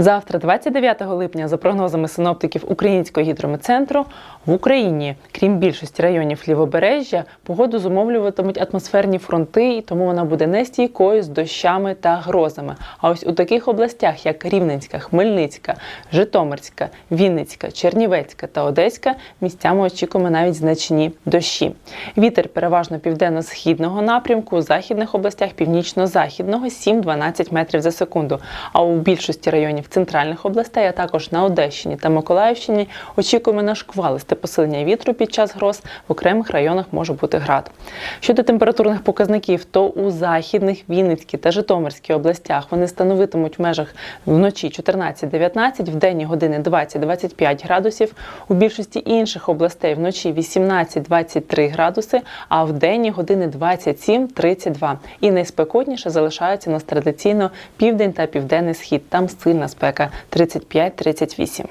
Завтра, 29 липня, за прогнозами синоптиків Українського гідрометцентру, в Україні, крім більшості районів лівобережжя, погоду зумовлюватимуть атмосферні фронти, і тому вона буде нестійкою з дощами та грозами. А ось у таких областях, як Рівненська, Хмельницька, Житомирська, Вінницька, Чернівецька та Одеська, місцями очікуємо навіть значні дощі. Вітер переважно південно-східного напрямку, у західних областях північно-західного 7-12 метрів за секунду. А у більшості районів центральних областей, а також на Одещині та Миколаївщині, очікуємо на шквалисте посилення вітру під час гроз. В окремих районах може бути град. Щодо температурних показників, то у західних Вінницькій та Житомирській областях вони становитимуть в межах вночі 14-19, в денні години 20-25 градусів. У більшості інших областей вночі 18-23 градуси, а в денні години 27-32. І найспекотніше залишається у нас традиційно південь та південний схід. Там сильна спека 35-38.